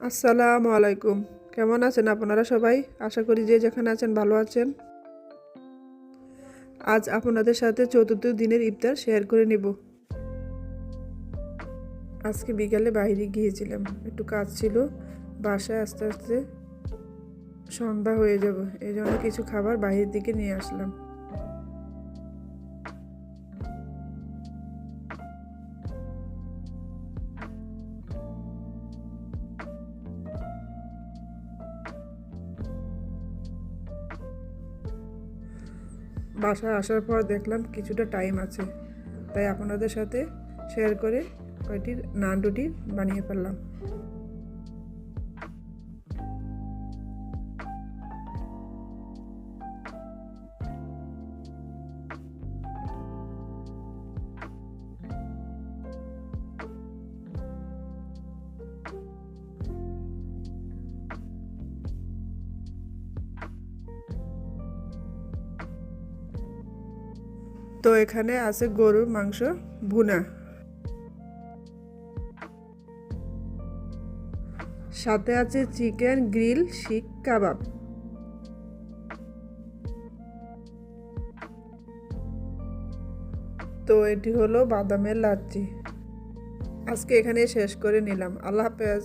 আসসালামু আলাইকুম। কেমন আছেন আপনারা সবাই? আশা করি যে যেখানে আছেন ভালো আছেন। আজ আপনাদের সাথে চতুর্থ দিনের ইফতার শেয়ার করে নেব। আজকে বিকালে বাইরে গিয়েছিলাম। একটু কাজ ছিল। বাসায় আস্তে আস্তে সন্ধ্যা হয়ে যাব। এই জন্য কিছু খাবার বাইরের দিকে নিয়ে আসলাম। বাসায় আসার পর দেখলাম কিছুটা টাইম আছে। তাই আপনাদের সাথে শেয়ার করে কয়টি নান রুটি বানিয়ে ফেললাম। তো এখানে আছে গরুর মাংস ভুনা। সাথে আছে চিকেন গ্রিল শিক কাবাব। তো এটি হলো বাদামের লাচ্ছি। আজকে এখানে শেষ করে নিলাম। আল্লাহ হাফেজ।